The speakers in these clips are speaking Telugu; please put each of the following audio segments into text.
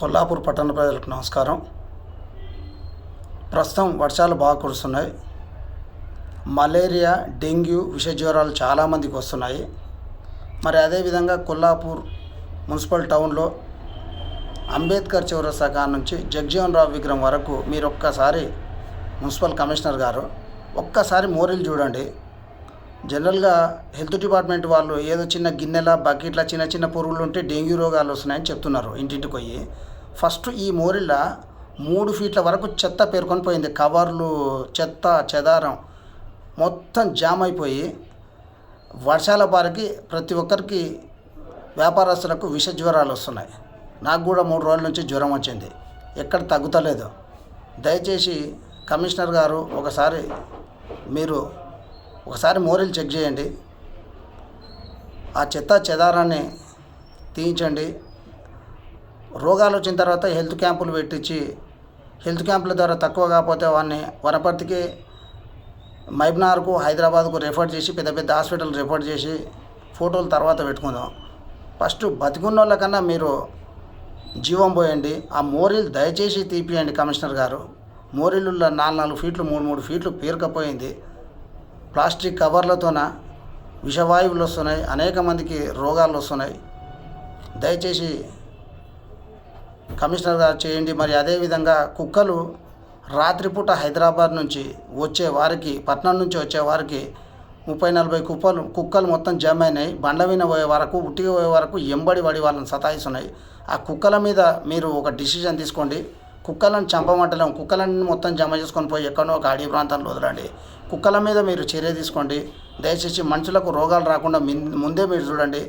కొల్లాపూర్ పట్టణ ప్రజలకు నమస్కారం. ప్రస్తుతం వర్షాలు బాగా కురుస్తున్నాయి. మలేరియా డెంగ్యూ విష జ్వరాలు చాలామందికి వస్తున్నాయి. మరి అదేవిధంగా కొల్లాపూర్ మున్సిపల్ టౌన్లో అంబేద్కర్ చౌరస్తా కాడ నుంచి జగ్జీవన్ రావు విగ్రహం వరకు మీరు ఒక్కసారి మున్సిపల్ కమిషనర్ గారు ఒక్కసారి మోరీలు చూడండి. జనరల్గా హెల్త్ డిపార్ట్మెంట్ వాళ్ళు ఏదో చిన్న గిన్నెల బకెట్ల చిన్న చిన్న పురుగులు ఉంటే డెంగ్యూ రోగాలు వస్తున్నాయని చెప్తున్నారు ఇంటింటికి పోయి. ఫస్ట్ ఈ మోరిల మూడు ఫీట్ల వరకు చెత్త పేర్కొని పోయింది. కవర్లు చెత్త చెదారం మొత్తం జామ్ అయిపోయి వర్షాల బారికి ప్రతి ఒక్కరికి వ్యాపారస్తులకు విష జ్వరాలు వస్తున్నాయి. నాకు కూడా మూడు రోజుల నుంచి జ్వరం వచ్చింది. ఎక్కడ తగ్గుతలేదు. దయచేసి కమిషనర్ గారు ఒకసారి మీరు ఒకసారి మోరీలు చెక్ చేయండి. ఆ చెత్త చెదారాన్ని తీయించండి. రోగాలు వచ్చిన తర్వాత హెల్త్ క్యాంపులు పెట్టించి హెల్త్ క్యాంపుల ద్వారా తక్కువ కాకపోతే వాడిని వనపర్తికి మైబ్నార్కు హైదరాబాద్కు రెఫర్ చేసి పెద్ద పెద్ద హాస్పిటల్ రెఫర్ చేసి ఫోటోలు తర్వాత పెట్టుకుందాం. ఫస్ట్ బతికున్న వాళ్ళకన్నా మీరు జీవం పోయండి. ఆ మోరీలు దయచేసి తీపియండి కమిషనర్ గారు. మోరీలు నాలుగు నాలుగు ఫీట్లు మూడు మూడు ఫీట్లు పేరుకపోయింది. ప్లాస్టిక్ కవర్లతోన విషవాయువులు వస్తున్నాయి. అనేక మందికి రోగాలు వస్తున్నాయి. దయచేసి కమిషనర్ గారు చేయండి. మరి అదేవిధంగా కుక్కలు రాత్రిపూట హైదరాబాద్ నుంచి వచ్చే వారికి పట్నం నుంచి వచ్చే వారికి ముప్పై నలభై కుప్పలు కుక్కలు మొత్తం జమ అయినాయి. మీద పోయే వరకు ఉట్టిగా పోయే వరకు ఎంబడి పడి వాళ్ళని సతాయిస్తున్నాయి. ఆ కుక్కల మీద మీరు ఒక డిసిజన్ తీసుకోండి. కుక్కలను చంపమంటలేం. కుక్కలన్నీ మొత్తం జమ చేసుకొని పోయి ఎక్కడో ఒక అడవి ప్రాంతంలో వదలండి. కుక్కల మీద మీరు చర్య తీసుకోండి. దయచేసి మనుషులకు రోగాలు రాకుండా ముందే మీరు చూడండి.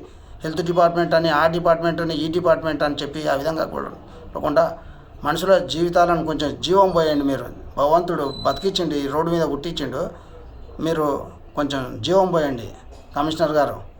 హెల్త్ డిపార్ట్మెంట్ అని ఆ డిపార్ట్మెంట్ అని ఈ డిపార్ట్మెంట్ అని చెప్పి ఆ విధంగా కూడా తప్పకుండా మనుషుల జీవితాలను కొంచెం జీవం పోయండి మీరు. భగవంతుడు బతికించండి ఈ రోడ్డు మీద పుట్టించిండు మీరు కొంచెం జీవం పోయండి. కమిషనర్ గారు.